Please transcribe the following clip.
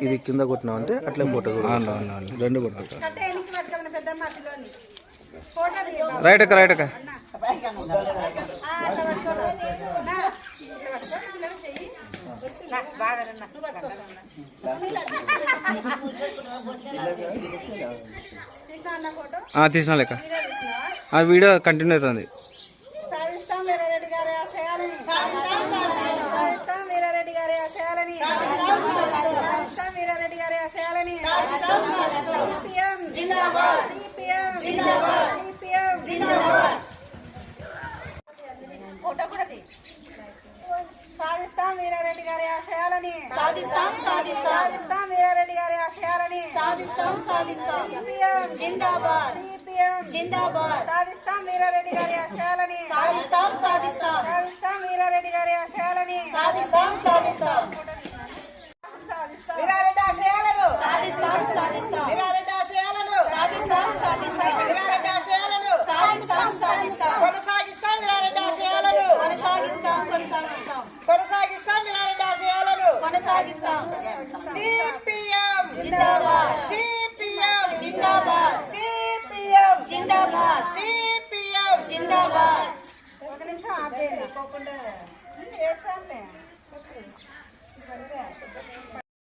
ఇది కింద కొట్టినావు అంటే అట్లే ఫోటో రెండు కొడతా. కట్ట ఎనికి పట్టుకోమని పెద్దమ్మ పిల్లోని ఫోటో తీయ బాబు. రైట్ అక్క రైట్ అక్క. తీసినా అన్న ఫోటో? ఆ, తీసిన లెక్క? ఆ వీడియో కంటిన్యూ అవుతుంది సాధిస్తాం వీరారెడ్డి గారి ఆశయాలని సాధిస్తాం వీరారెడ్డి గారి ఆశయాలని సాధిస్తాం వీరారెడ్డి గారి ఆశయాలని సిపిఎం జిందాబాద్ సిపిఎం జిందాబాద్ సిపిఎం జిందాబాద్ ఫోటో కూడా తీ సాధిస్తాం వీరారెడ్డి గారి ఆశయాలని. సాధిస్తాం సాధిస్తాం. సాధిస్తాం వీరారెడ్డి గారి ఆశయాలని. సాధిస్తాం సాధిస్తాం. జిందాబాద్. సిపిఎం. జిందాబాద్. సాధిస్తాం వీరారెడ్డి గారి ఆశయాలని. సాధిస్తాం సాధిస్తాం. సాధిస్తాం వీరారెడ్డి గారి ఆశయాలని. సాధిస్తాం వీరారెడ్డి ఆశయాలను సాధిస్తాం సాధిస్తాం వీరారెడ్డి ఆశయాలను సాధిస్తాం సాధిస్తాం వీరారెడ్డి ఆశయాలను సాధిస్తాం సాధిస్తాం కొనసాగిస్తాం వీరారెడ్డి ఆశయాలను కొనసాగిస్తాం కొనసాగిస్తాం కొనసాగిస్తాం వీరారెడ్డి ఆశయాలను కొనసాగిస్తాం సిపిఎం జిందాబాద్ సిపిఎం జిందాబాద్ సిపిఎం జిందాబాద్ సిపిఎం జిందాబాద్ ఒక ఆపేయండి పోకుండా ఏడ్చాంలే